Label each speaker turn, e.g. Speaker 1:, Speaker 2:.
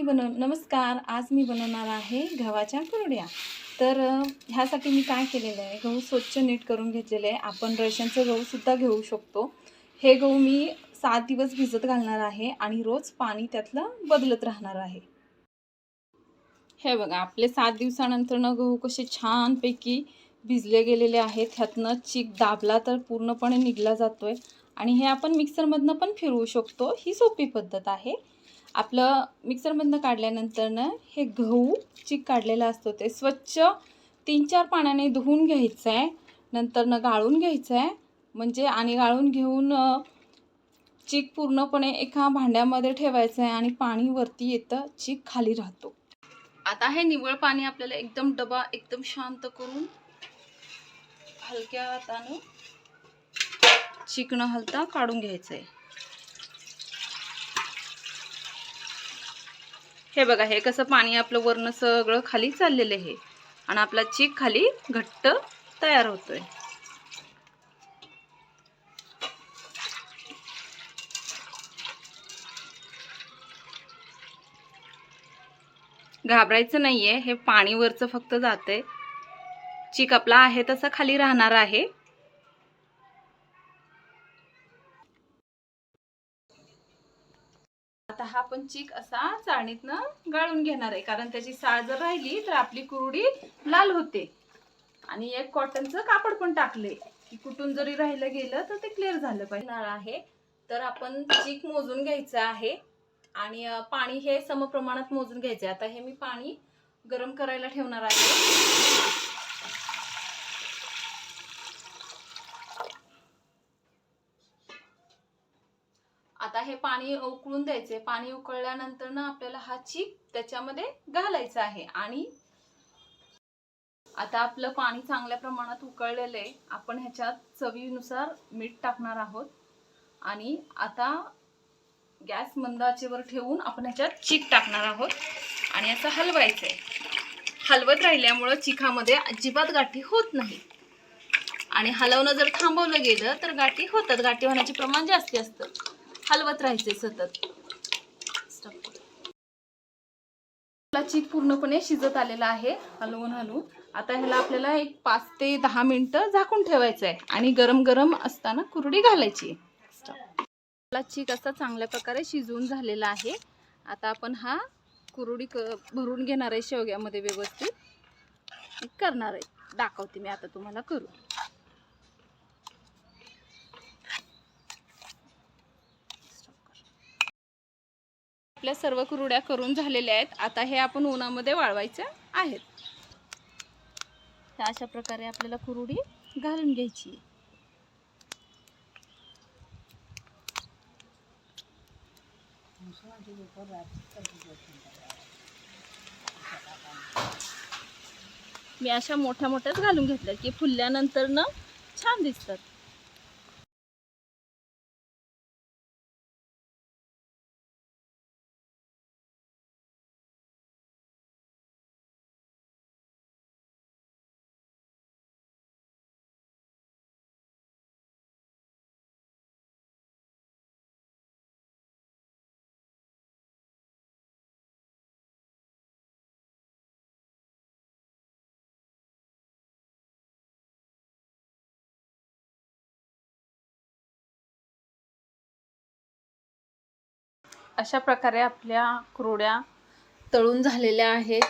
Speaker 1: मी बनव नमस्कार आज मी बनवणार आहे गव्हाच्या कुरड्या. तर ह्यासाठी मी काय केलेलं आहे? गहू स्वच्छ नीट करून घेतलेलं आहे. आपण रेशनचं गहूसुद्धा घेऊ शकतो. हे गहू मी सात दिवस भिजत घालणार आहे आणि रोज पाणी त्यातलं बदलत राहणार आहे. हे बघा आपले सात दिवसानंतरनं गहू कसे छानपैकी भिजले गेलेले आहेत. ह्यातनं चीक दाबला तर पूर्णपणे निघला जातोय. आणि हे आपण मिक्सरमधनं पण फिरवू शकतो. ही सोपी पद्धत आहे. आपलं मिक्सरमधनं काढल्यानंतरनं हे गहू चीक काढलेला असतो ते स्वच्छ तीन चार पाण्याने धुवून घ्यायचं आहे नंतरनं गाळून घ्यायचं आहे म्हणजे आणि गाळून घेऊन चीक पूर्णपणे एका भांड्यामध्ये ठेवायचं आहे आणि पाणी वरती येतं चीक खाली राहतो. आता हे निवळ पाणी आपल्याला एकदम डबा एकदम शांत करून हलक्या हातानं चिकणं हलता काढून घ्यायचं आहे हे बघा हे कसं पाणी आपलं वरनं सगळं खाली चाललेलं आहे. आणि आपला चीक खाली घट्ट तयार होतोय. घाबरायचं नाहीये हे पाणी वरचं फक्त जाते चीक आपला आहे तसा खाली राहणार आहे. हा पण चीक असा चाळणीतनं गाळून घेणार आहे. कारण त्याची साळ जर राहिली तर आपली कुरडी लाल होते. आणि एक कॉटनचं कापड पण टाकले की कुठून जरी राहिलं गेलं तर ते क्लिअर झालं पाहिजे. आहे. तर आपण चीक मोजून घ्यायचं आहे. आणि पाणी हे समप्रमाणात मोजून घ्यायचे आता हे मी पाणी गरम करायला ठेवणार आहे. आता हे पाणी उकळून द्यायचे पाणी उकळल्यानंतर ना आपल्याला हा चीक त्याच्यामध्ये घालायचा आहे. आणि आता आपलं पाणी चांगल्या प्रमाणात उकळलेलं आहे. आपण ह्याच्यात चवीनुसार मीठ टाकणार आहोत. आणि आता गॅस मंद आचेवर ठेवून आपण ह्याच्यात चीक टाकणार आहोत. आणि असं हलवायचं आहे हलवत राहिल्यामुळं चिखामध्ये अजिबात गाठी होत नाही. आणि हलवणं जर थांबवलं गेलं तर गाठी होतात. गाठी होण्याचे प्रमाण जास्ती असतं. हलवत राहायचे सतत. Stop. चीक पूर्णपणे शिजत आलेला आहे हलवून हलवून. आता ह्याला आपल्याला एक पाच ते दहा मिनिटं झाकून ठेवायचं आहे आणि गरम गरम असताना कुरडी घालायची आपला चीक असा चांगल्या प्रकारे शिजवून झालेला आहे. आता आपण हा कुरडी क भरून घेणार आहे शेवग्यामध्ये व्यवस्थित. करणार आहे. दाखवते मी आता तुम्हाला करू आपल्या सर्व कुरुड्या करून झालेल्या आहेत. आता हे आपण उन्हामध्ये वाळवायच्या आहेत. तर अशा प्रकारे आपल्याला कुरुडी घालून घ्यायची मी अशा मोठ्या मोठ्याच घालून घेतल्या की फुलल्यानंतर ना छान दिसतात. अशा प्रकारे आपल्या कुरड्या तळून झालेल्या आहेत.